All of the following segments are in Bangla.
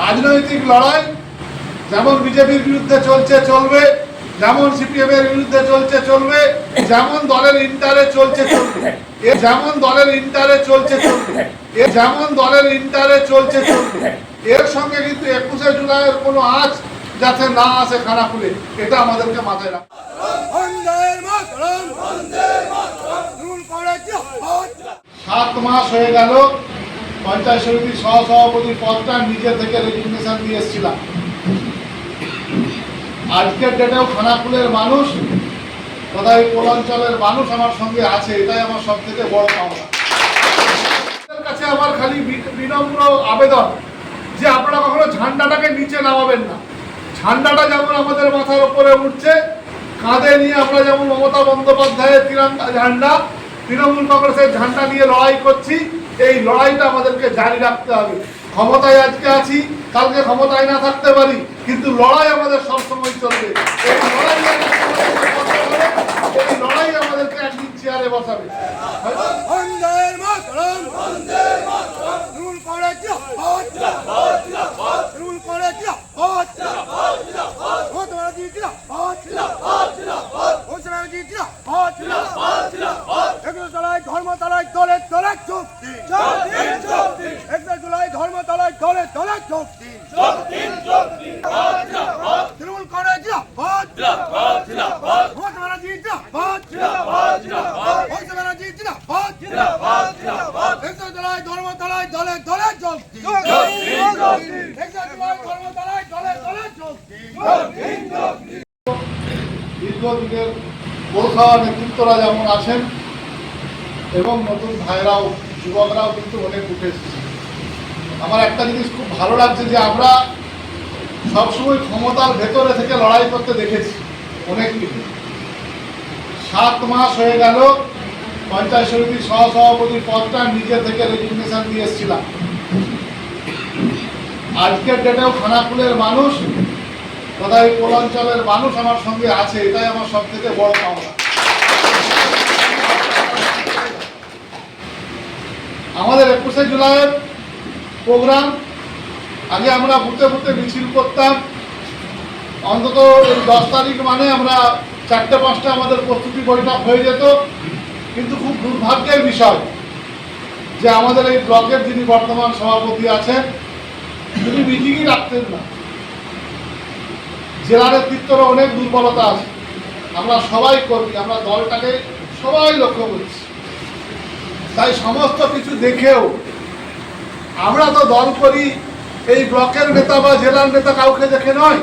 রাজনৈতিক লড়াই যেমন বিজেপির বিরুদ্ধে চলছে চলবে যেমন সিপিএম এর বিরুদ্ধে চলছে চলবে যেমন দলের ইন্টারে চলছে চলবে। এ যেমন দলের ইন্টারে চলছে চলবে। এ যেমন দলের ইন্টারে চলছে চলবে। এর সঙ্গে কিন্তু একুশে জুলাইয়ের কোনো আজ যাতে না আসে খানাকুলে এটা আমাদেরকে মাথায় জিহাদ সাত মাস হয়ে গেল পঞ্চায়েত সমিতির সহসভাপতি পদটা নিজে থেকে রেজিগনেশন দিয়ে এসেছিলাম। আজকের ডেটেও খানাকুলের মানুষ তথা এই পূর্বাঞ্চলের মানুষ আমার সঙ্গে আছে, এটাই আমার সব থেকে বড় পাওনা। কাছে আমার খালি বিনম্র আবেদন যে আপনারা কখনো ঝান্ডাটাকে নিচে নামাবেন না। ঝান্ডাটা যেমন আমাদের মাথার উপরে উঠছে, কাঁধে নিয়ে আমরা যেমন মমতা বন্দ্যোপাধ্যায়ের তিরঙ্গা ঝান্ডা, তৃণমূল কংগ্রেসের ঝান্ডা নিয়ে লড়াই করছি এই লড়াইটা আমাদেরকে জারি রাখতে হবে। ক্ষমতায় আজকে আছি, কালকে ক্ষমতায় না থাকতে পারি, কিন্তু লড়াই আমাদের সবসময় চলবে। এই লড়াই আমাদেরকে একদিন চেয়ারে বসাবে। জুলাই ধর্মতলায় দলে দলে যোগ দিন। যোগ দিন যোগ দিন। ধর্মতলায় দলে দলে যোগ দিন। যোগ দিন যোগ দিন। দীর্ঘদিনের গোর্খা নেতৃত্বরা যেমন আছেন এবং নতুন ভাইরাও যুবকরাও কিন্তু অনেক উঠে এসেছে। আমার একটা জিনিস খুব ভালো লাগছে যে আমরা সবসময় ক্ষমতার ভেতরে থেকে লড়াই করতে দেখেছি অনেক কিছু সাত মাস হয়ে গেল পঞ্চায়েত সমিতির সহসভাপতির পদটা নিজে থেকে রেজিগনেশন দিয়ে এসেছিলাম। আজকের ডেটেও খানাকুলের মানুষ তথা এই পূর্বাঞ্চলের মানুষ আমার সঙ্গে আছে, এটাই আমার সব থেকে বড় পাওনা। আমাদের একুশে জুলাইয়ের প্রোগ্রাম আগে আমরা বুথে বুথে মিছিল করতাম। অন্তত এই দশ তারিখ মানে আমরা চারটে পাঁচটা আমাদের প্রস্তুতি বৈঠক হয়ে যেত। কিন্তু খুব দুর্ভাগ্যের বিষয় যে আমাদের এই ব্লকের যিনি বর্তমান সভাপতি আছেন, তিনি মিটিংই রাখতেন না। জেলা নেতৃত্বের অনেক দুর্বলতা আছে। আমরা সবাই কর্মী, আমরা দলটাকে সবাই লক্ষ্য করছি। তাই সমস্ত কিছু দেখেও আমরা তো দল করি, এই ব্লকের নেতা বা জেলার নেতা কাউকে দেখে নয়।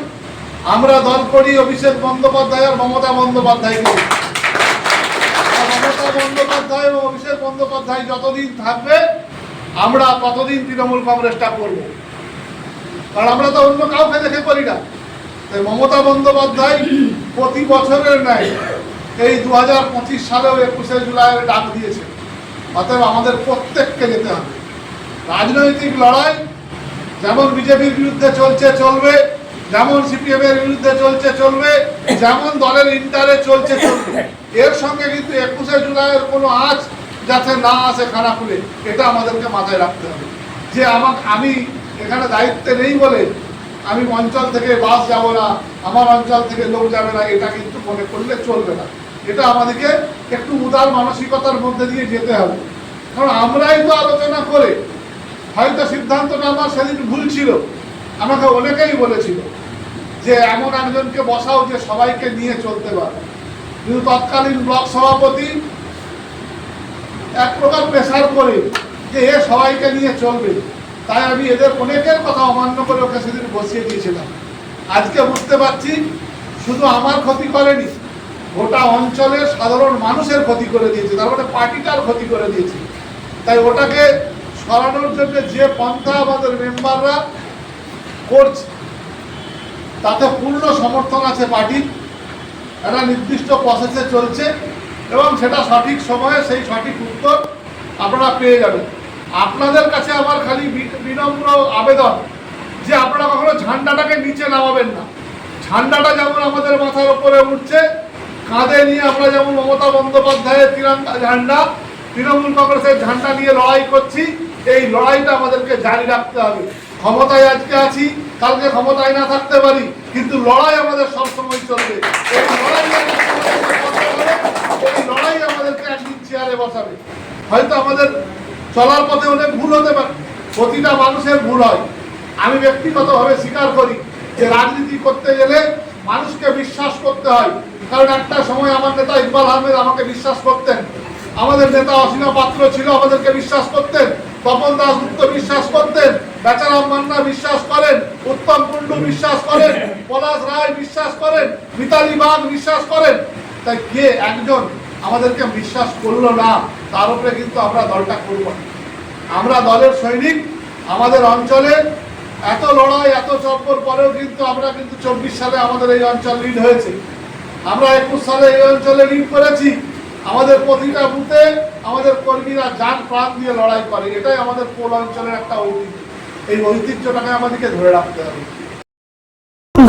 আমরা দল করি অভিষেক বন্দ্যোপাধ্যায় আর মমতা বন্দ্যোপাধ্যায়কে মমতা বন্দ্যোপাধ্যায় এবং অভিষেক বন্দ্যোপাধ্যায় যতদিন থাকবে, আমরা ততদিন তৃণমূল কংগ্রেসটা করব। কারণ আমরা তো অন্য কাউকে দেখে করি না। তাই মমতা বন্দ্যোপাধ্যায় প্রতি বছরের ন্যায় এই দু হাজার পঁচিশ সালেও একুশে জুলাইয়ের ডাক দিয়েছে। অতএব আমাদের প্রত্যেককে যেতে হবে। রাজনৈতিক লড়াই যেমন বিজেপির বিরুদ্ধে চলছে, চলবে। যেমন সিপিএম এর বিরুদ্ধে চলছে, চলবে। যেমন দলের ইন্টারে চলছে, চলবে। এর সঙ্গে কিন্তু একুশে জুলাইয়ের কোনো আজ যাতে না আসে খানাকুলে এটা আমাদেরকে মাথায় রাখতে হবে। যে আমার, আমি এখানে দায়িত্বে নেই বলে আমি অঞ্চল থেকে বাস যাব না, আমার অঞ্চল থেকে লোক যাবে না, এটা কিন্তু মনে করলে চলবে না। এটা আমাদেরকে একটু উদার মানসিকতার মধ্যে দিয়ে যেতে হবে। কারণ আমরাই তো আলোচনা করে, হয়তো সিদ্ধান্তটা আমার সেদিন ভুল ছিল। আমাকে অনেকেই বলেছিল যে এমন একজনকে বসাও যে সবাইকে নিয়ে চলতে পারে। কিন্তু তৎকালীন ব্লক সভাপতি এক প্রকার প্রেশার করে যে এ সবাইকে নিয়ে চলবে। তাই আমি এদের অনেকের কথা অমান্য করে ওকে সেদিন বসিয়ে দিয়েছিলাম। আজকে বুঝতে পারছি শুধু আমার ক্ষতি করেনি, গোটা অঞ্চলের সাধারণ মানুষের ক্ষতি করে দিয়েছে, তার মানে পার্টিটার ক্ষতি করে দিয়েছে। তাই ওটাকে সরানোর জন্য যে পন্থা আমাদের মেম্বাররা করছে, তাতে পূর্ণ সমর্থন আছে পার্টির। একটা নির্দিষ্ট প্রসেসে চলছে এবং সেটা সঠিক সময়ে সেই সঠিক উত্তর আপনারা পেয়ে যাবেন। আপনাদের কাছে আমার খালি বিনম্র আবেদন যে আপনারা কখনো ঝান্ডাটাকে নিচে নামাবেন না। ঝান্ডাটা যেমন আমাদের মাথার উপরে উঠছে, কাঁধে নিয়ে আমরা যেমন মমতা বন্দ্যোপাধ্যায়ের তিরঙ্গা ঝান্ডা, তৃণমূল কংগ্রেসের ঝান্ডা নিয়ে লড়াই করছি, এই লড়াইটা আমাদেরকে জারি রাখতে হবে। ক্ষমতায় আজকে আছি, কালকে ক্ষমতায় না থাকতে পারি, কিন্তু লড়াই আমাদের সবসময় চলবে। এই লড়াই আমাদেরকে একদিন চেয়ারে বসাবে। হয়তো আমাদের চলার পথে অনেক ভুল হতে পারে, প্রতিটা মানুষের ভুল হয়। আমি ব্যক্তিগতভাবে স্বীকার করি যে রাজনীতি করতে গেলে মানুষকে বিশ্বাস করতে হয়, কারণ একটা সময় আমার নেতা ইকবাল আহমেদ আমাকে বিশ্বাস করতেন। আমাদের নেতা অসীমা পাত্র ছিল, আমাদেরকে বিশ্বাস করতেন। তপন দাস গুপ্ত বিশ্বাস করতেন, বেচারাম মান্না বিশ্বাস করেন, উত্তম কুণ্ডু বিশ্বাস করেন, পলাশ রায় বিশ্বাস করেন, মিতালি বাগ বিশ্বাস করেন। তাই কে একজন আমাদেরকে বিশ্বাস করল না, তার উপরে কিন্তু আমরা দলটা করব না। আমরা দলের সৈনিক, আমাদের অঞ্চলে এত লড়াই, এত চক্কর পরেও কিন্তু আমরা কিন্তু চব্বিশ সালে আমাদের এই অঞ্চল লিড হয়েছে। আমরা একুশ সালে এই অঞ্চলে লিড করেছি। আমাদের প্রতিটা বুথে আমাদের কর্মীরা যান প্রাণ দিয়ে লড়াই করে, এটাই আমাদের পোল অঞ্চলের একটা ঐতিহ্য। এই ঐতিহ্যটাকে আমাদেরকে ধরে রাখতে হবে।